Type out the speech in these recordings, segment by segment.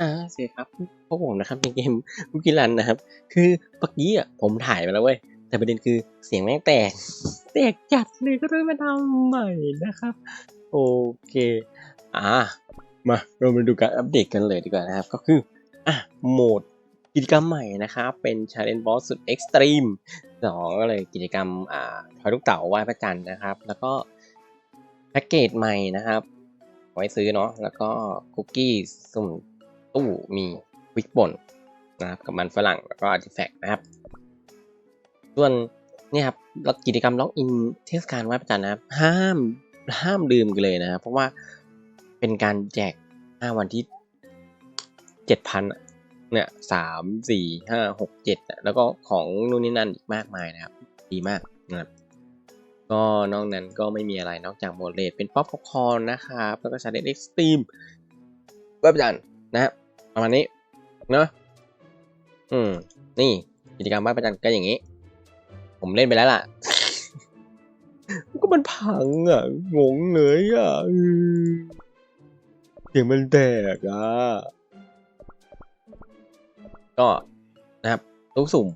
อ่าเสียครับพวกผมนะครับในเกมคุกกี้รันนะครับ คือเมื่อกี้อะผมถ่ายไปแล้วเว้ย แต่ประเด็นคือเสียงแม่งแตก แตกจัดเลยก็ต้องมาทำใหม่นะครับ โอเค อ่า มาเรามาดูการอัปเดตกันเลยดีกว่านะครับ ก็คืออะโหมดกิจกรรมใหม่นะครับ เป็น Challenge Boss สุด Extreme สองก็เลยกิจกรรมอ่าทอยลูกเต๋าไหว้พระจันทร์นะครับ แล้วก็แพ็กเกจใหม่นะครับ ไว้ซื้อเนาะแล้วก็คุกกี้สุ่ม ตู้มีวิกป่นนะครับกับมันฝรั่งแล้วก็อาร์ติแฟกต์นะครับ ส่วนนี่ครับกิจกรรมล็อกอินเทศกาลไหว้พระจันทร์นะครับ ห้ามห้ามลืมกันเลยนะครับ เพราะว่าเป็นการแจกห้าวันที่เจ็ดพันเนี่ยสามสี่ห้าหกเจ็ดแล้วก็ของนู่นนี่นั่นอีกมากมายนะครับ ดีมากนะครับก็นอกนั้นก็ไม่มีอะไรนอกจากโมดเลดเป็นป๊อปคอร์นนะครับ แล้วก็ชาเลนจ์เอ็กซ์ตรีมเว็บจันนะครับ ประมาณนี้ เนาะอืม นี่กิจกรรมบ้านประจันก็อย่างนี้ ผมเล่นไปแล้วล่ะ ก็มันพังอะ งงเลยอะเสียงมันแตกอะ ก็นะครับลูกสุ่ม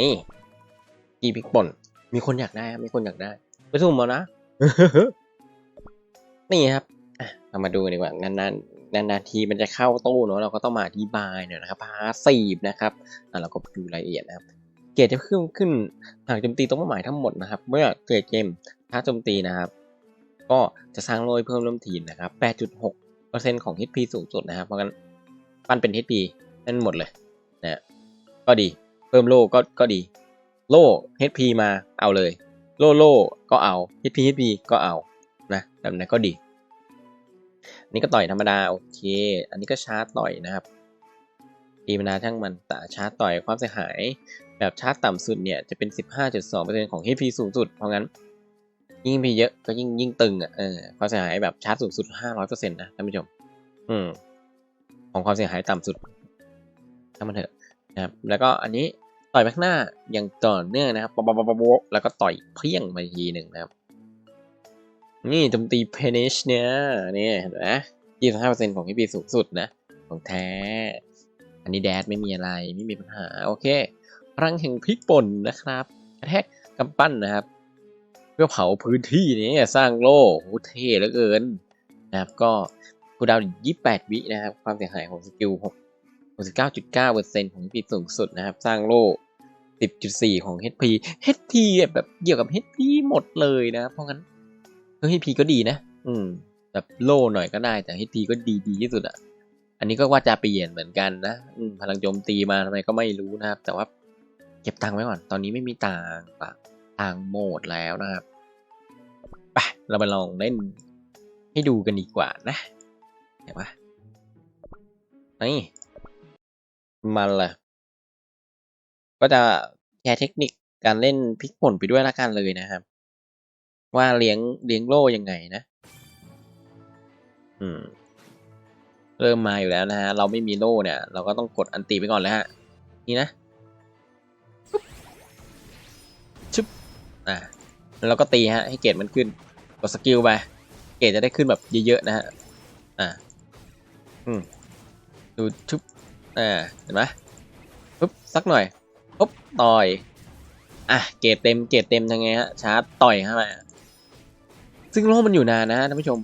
นี่กีพิกป่น มีคนอยากได้ครับมีคนอยากได้ ไปสุ่มเอานะ นี่ครับ อะ เรามาดูดีกว่านาน นานๆทีมันจะเข้าตู้เนาะเราก็ต้องมาอธิบายหน่อยนะครับพาสีบนะครับอะเราก็ดูรายละเอียดนะครับเกรดจะขึ้นขึ้นหากโจมตีตรงเป้าหมายทั้งหมดนะครับ เมื่อเกรดเกมถ้าโจมตีนะครับ ก็จะสร้างโลยเพิ่มเริ่มทีมนะครับ 8.6%ของ HP สูงสุดนะครับ เพราะงั้นปั้นเป็น HP นั่นหมดเลยนะก็ดีเพิ่มโล่ก็ก็ดี โล่ HP มาเอาเลย โล่โล่ก็เอา HP HP ก็เอานะแบบนั้นก็ดี นนี้ก็ต่อยธรรมดาโอเค อันนี้ก็ชาร์จต่อยนะครับตีมนาช่างมันแต่ชาร์จต่อยความเสียหาย แบบชาร์จต่ำสุดเนี่ยจะเป็น 15.2%ของ HP สูงสุด เพราะงั้น ยิ่ง HP เยอะก็ยิ่งยิ่งตึงอะเออความเสียหายแบบชาร์จสูงสุด 500%นะท่านผู้ชม อืม ของความเสียหายต่ำสุดถ้ามันเถอะนะครับ แล้วก็อันนี้ต่อยไปข้างหน้าอย่างต่อเนื่องนะครับปะปะปะปะแล้วก็ต่อยเพี้ยงมาทีหนึ่งนะครับ นี่โจมตีเพนิชเนี่ยนี่เห็นไหม25%ของ HP สูงสุดนะ ของแท้ อันนี้แดดไม่มีอะไร ไม่มีปัญหา โอเค พลังแห่งพริกป่นนะครับกระแทกกำปั้นนะครับ เพื่อเผาพื้นที่นี้สร้างโล่โหเท่เหลือเกินนะครับ ก็คูดาวน์28วินะครับ ความเสียหายของสกิล6 69.9%ของ HP สูงสุดนะครับ สร้างโล่10.4 ของ HP HP แบบเกี่ยวกับ HP หมดเลยนะ เพราะงั้น เฮ้ย HP ก็ดีนะ อืม แบบโล่หน่อยก็ได้ แต่ HP ก็ดีดีที่สุดอะอันนี้ก็ว่าจะเปลี่ยนเหมือนกันนะอืมพลังโจมตีมาทำไมก็ไม่รู้นะครับ แต่ว่าเก็บตังค์ไว้ก่อน ตอนนี้ไม่มีตังค์ปะตังค์หมดแล้วนะครับ ไป เราไปลองเล่นให้ดูกันดีกว่านะ เห็นปะนี่มันเลยก็จะแชร์เทคนิคการเล่นพลิกผลไปด้วยละกันเลยนะครับ ว่าเลี้ยงเลี้ยงโล่ยังไงนะ อืม เริ่มมาอยู่แล้วนะฮะ เราไม่มีโล่เนี่ย เราก็ต้องกดอันตีไปก่อนเลยฮะ นี่นะชึบอ่าแล้วเราก็ตีฮะ ให้เกรดมันขึ้น กดสกิลไป เกรดจะได้ขึ้นแบบเยอะๆนะฮะ อ่า อืม ดูชึบอ่า เห็นไหมปุ๊บ สักหน่อยปุ๊บต่อย อะ เกรดเต็ม เกรดเต็มยังไงฮะ ชาร์จต่อยเข้ามา ซึ่งโล่มันอยู่นานนะท่านผู้ชม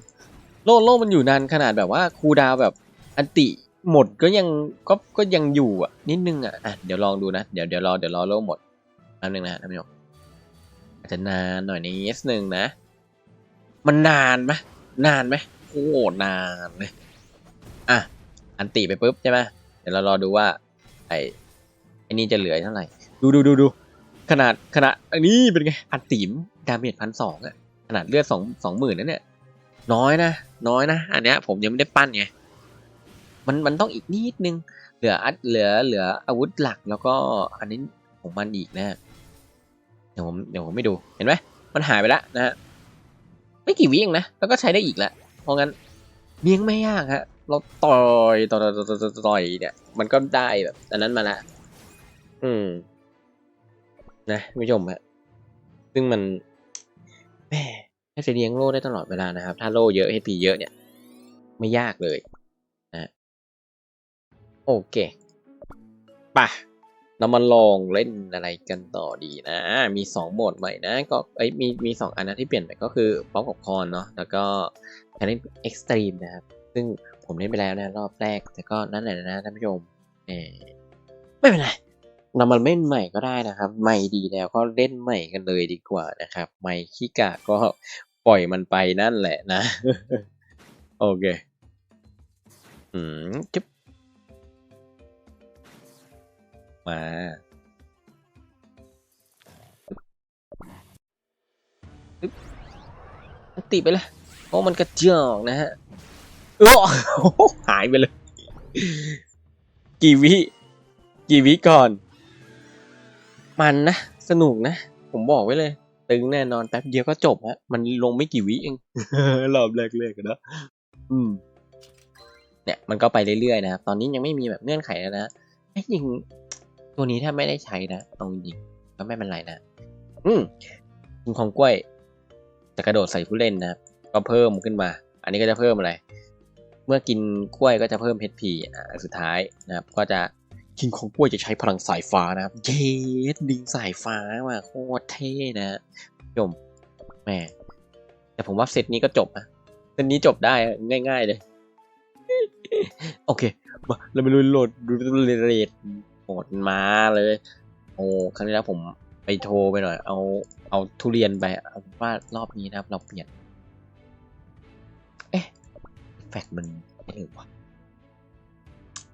โล่โล่มันอยู่นานขนาดแบบว่าคูดาวแบบอันติหมดก็ยังก็ก็ยังอยู่อะนิดนึงอะอะเดี๋ยวลองดูนะเดี๋ยวเดี๋ยวรอเดี๋ยวรอโล่หมดแป๊บนึงนะท่านผู้ชมอาจจะนานหน่อยนิดนึงนะ มันนานไหมนานไหมโอ้นานเลยอะอันติไปปุ๊บใช่ไหมเดี๋ยวเรารอดูว่า ไอ้ไอ้นี่จะเหลือเท่าไหร่ ดูดูดูดูขนาดขนาดอันนี้เป็นไง อันติมดาเมจพันสองอะ ขนาดเลือดสองสองหมื่นนั่นเนี่ยน้อยนะน้อยนะ อันเนี้ยผมยังไม่ได้ปั้นไงมันมันต้องอีกนิดนึง เหลืออัดเหลือเหลืออาวุธหลักแล้วก็อันนี้ของมันอีกนะเดี๋ยวผมเดี๋ยวผมไม่ดูเห็นไหมมันหายไปแล้วนะฮะไม่กี่วิเองนะแล้วก็ใช้ได้อีกแล้วเพราะงั้นเลี้ยงไม่ยากฮะเราต่อยต่อยต่อยต่อยต่อยต่อยเนี่ย มันก็ได้แบบอันนั้นมาละอืม นะคุณผู้ชมฮะซึ่งมัน แหมให้จะเลี้ยงโล่ได้ตลอดเวลานะครับ ถ้าโล่เยอะให้พีเยอะเนี่ย ไม่ยากเลยนะโอเคป่ะเรามาลองเล่นอะไรกันต่อดีนะ มีสองโหมดใหม่นะ ก็เอ้ยมีมีสองอันนะที่เปลี่ยนไปก็คือป๊อปกับคอนเนาะแล้วก็การเล่นเอ็กซ์ตรีมนะครับ ซึ่งผมเล่นไปแล้วนะ รอบแรกแต่ก็นั่นแหละนะท่านผู้ชมเออไม่เป็นไร เรามาเล่นใหม่ก็ได้นะครับใหม่ดีแล้วก็เล่นใหม่กันเลยดีกว่านะครับใหม่ขี้กะก็ปล่อยมันไปนั่นแหละนะ โอเค อืมจึ๊บมาปึ๊บติไปเลยโอ้มันกระจอกนะฮะโอ้หายไปเลย กี่วิ กี่วิก่อน มันนะ สนุกนะ ผมบอกไว้เลย ตึงแน่นอนแป๊บเดียวก็จบฮะ มันลงไม่กี่วิเองรอบแรกๆกันนะอืม เนี่ยมันก็ไปเรื่อยๆนะครับ ตอนนี้ยังไม่มีแบบเงื่อนไขแล้วนะไอ้ยจริงตัวนี้ถ้าไม่ได้ใช้นะตรงจริงก็ไม่เป็นไรนะ อืมกินของกล้วย จะกระโดดใส่ผู้เล่นนะครับก็เพิ่มขึ้นมา อันนี้ก็จะเพิ่มอะไร เมื่อกินกล้วยก็จะเพิ่ม HP อ่าสุดท้ายนะครับ ก็จะ กินของกล้วยจะใช้พลังสายฟ้านะครับ เย็ดดึงสายฟ้ามาโคตรเท่นะชมแม่แต่ผมว่าเซตนี้ก็จบนะเซตนี้จบได้ง่าย ๆเลย โอเคมาเราไปลุยโหลดดูเรทโหมดมาเลย โอ้ครั้งที่แล้วผมไปโทรไปหน่อย เอา เอาทุเรียนไปเอาว่ารอบนี้นะครับ เราเปลี่ยน เอ๊ะแฟกมันไม่เลยวะ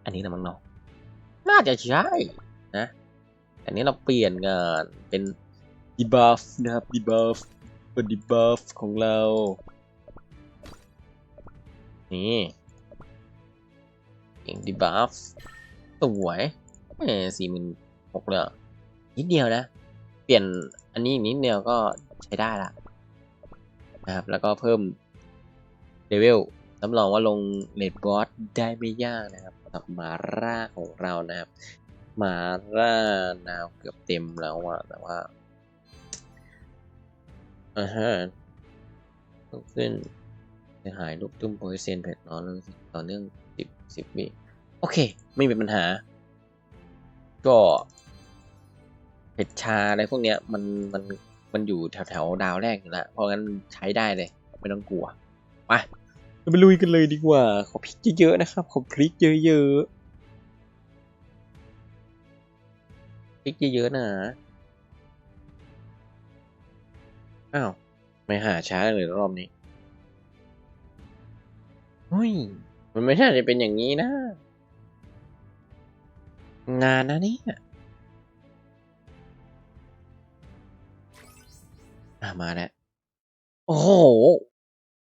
อันนี้นะมั้งเนาะ น่าจะใช่นะ อันนี้เราเปลี่ยนกันเป็น debuff นะครับ debuff เป็น debuff ของเรา นี่เองดีบัฟสวยแหมสี่หมื่นหกเลยนิดเดียวนะ เปลี่ยนอันนี้นิดเดียวก็ใช้ได้ละนะครับ แล้วก็เพิ่มเลเวลรับรองว่าลงเลดบอสได้ไม่ยากนะครับ กับมาร่าของเรานะครับ มาร่านาวเกือบเต็มแล้วอะแต่ว่าอ่าฮะต้องขึ้นเสียหายลูกตุ้มโพลิเซนเพจนอนเลยต่อเนื่องสิบสิบวิโอเค ไม่มีปัญหา ก็เผ็ดชาอะไรพวกเนี้ยมันมันมันอยู่แถวแถวๆดาวแรกอยู่แล้วเพราะงั้นใช้ได้เลย ไม่ต้องกลัวไป เราไปลุยกันเลยดีกว่า ขอพริกเยอะๆนะครับ ขอพริกเยอะๆพริกเยอะๆนะ อ้าว ไม่หาช้าเลยรอบนี้เฮ้ย มันไม่ใช่จะเป็นอย่างนี้นะ งานนะนี่อะมาแล้ว โอ้โห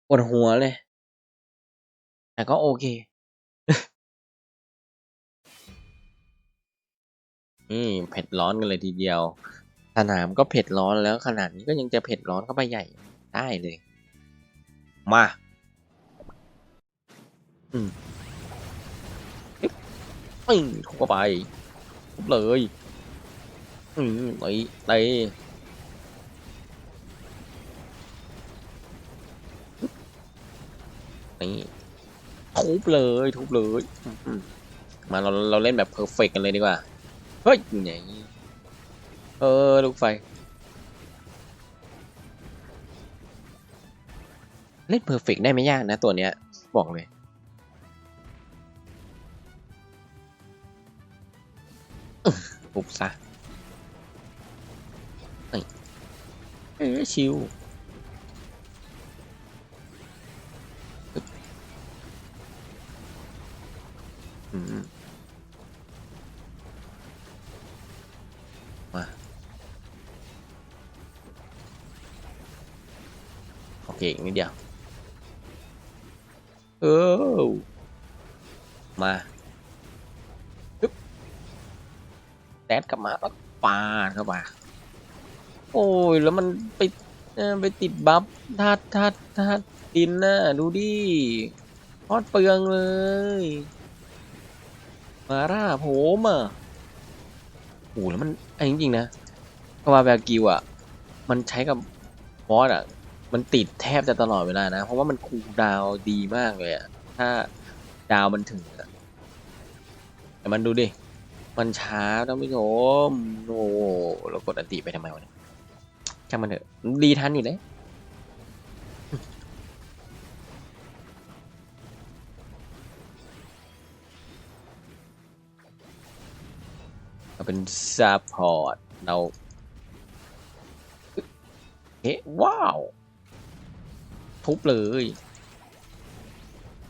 ปวดหัวเลย แต่ก็โอเคนี่เผ็ดร้อนกันเลยทีเดียว สนามก็เผ็ดร้อนแล้วขนาดนี้ก็ยังจะเผ็ดร้อนเข้าไปใหญ่ได้เลย มา อืมปึ้งทุบเข้าไปทุบเลย อืมตีตีนี่ ทุบเลยทุบเลยอืมมาเราเราเล่นแบบเพอร์เฟกกันเลยดีกว่า เฮ้ยไหนเออลูกไฟ เล่นเพอร์เฟกได้ไม่ยากนะตัวเนี้ย บอกเลยปุบซะนี่เอ้ยชิว นิดเดียวเออมาแดดกลับมาก็ปาดเข้ามาโอ้ย แล้วมันไปเอ่อไปติดบัฟธาตุธาตุธาตุดินน่ะ ดูดิทอดเปลืองเลย มาร่าผมอะโอ้แล้วมันไอ้จริงๆนะเพราะว่าแบกิวอะ มันใช้กับบอสอะ มันติดแทบจะตลอดเวลานะ เพราะว่ามันคูลดาวดีมากเลยอะถ้าดาวมันถึงอะแต่มันดูดิ มันช้าท่านผู้ชมโอ้โหเรากดอันติไปทำไมวะเนี่ยช่างมันเถอะดีทันอยู่เลยเราเป็นซัพพอร์ตเราเฮ้ว้าว ทุบเลย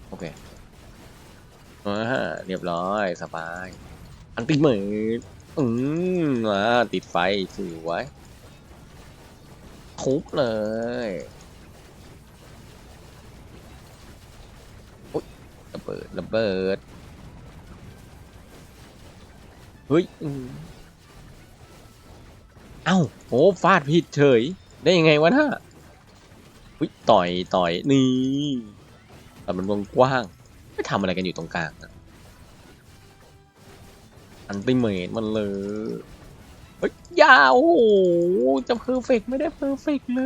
โอเคอ่าเรียบร้อยสบาย อันติเหมือนอืมมาติดไฟสวยทุบเลยโอ๊ยระเบิดระเบิดเฮ้ยเอ้าโอ้ฟาดผิดเฉย ได้ยังไงวะน่ะ ต่อยต่อยนี่แต่มันวงกว้าง ไม่ทำอะไรกันอยู่ตรงกลางอันติเมตมันเลยเฮ้ยยาวโอ้โหจะเพอร์เฟกไม่ได้เพอร์เฟกเล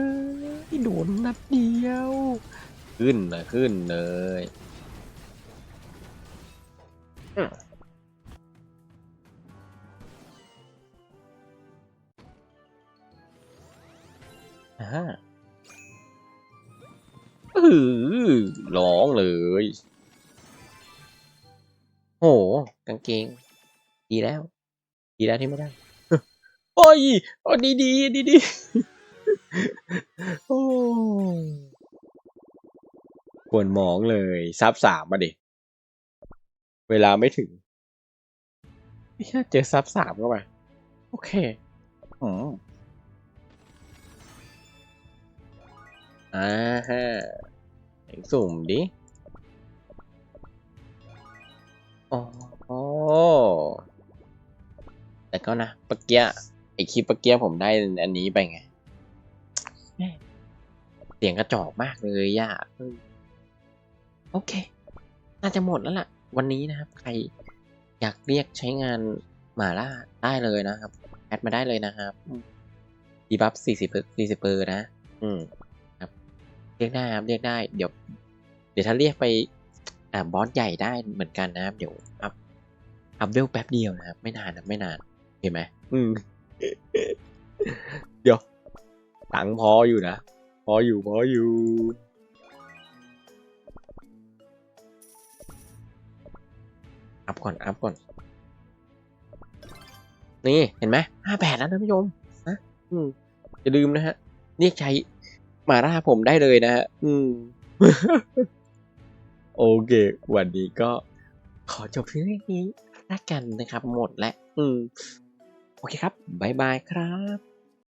ยโดนนัดเดียว ขึ้นนะขึ้นเลยอ่า อือร้องเลย โห กางเกง ดีแล้ว ดีแล้วที่ไม่ได้ โอ้ยโอ้ดีดีดีดีโอ้ควรมองเลยซับสามมาดิ เวลาไม่ถึงไม่เจอซับสามเข้ามาโอเคอืมอ่าฮะ สุ่มดิโอ๋อแต่ก็นะเมื่อกี้ไอคลิปเมื่อกี้ผมได้อันนี้ไปไง เสียงกระจอกมากเลยย่าโอเค น่าจะหมดแล้วล่ะ วันนี้นะครับ ใครอยากเรียกใช้งานหมาล่าได้เลยนะครับ แอดมาได้เลยนะครับดีบัฟสี่สิบสี่สิบเปอร์นะ อืม เรียกได้ครับเรียกได้เดี๋ยว เดี๋ยวถ้าเรียกไปอ่าบอสใหญ่ได้เหมือนกันนะครับเดี๋ยวอัพอัพเวลแป๊บเดียวนะครับไม่นานนะไม่นานเห็นไหมอืมเดี๋ยวตังค์พออยู่นะพออยู่พออยู่อัพก่อนอัพก่อน นี่เห็นไหมห้าแปดแล้วท่านผู้ชมนะอืมอย่าลืมนะฮะเรียกใช้ห มาล่าผมได้เลยนะฮะอืม โอเค วันนี้ก็ขอจบเพียงเท่านี้ละกันนะครับ หมดแล้ว อืม โอเคครับ บ๊ายบายครับ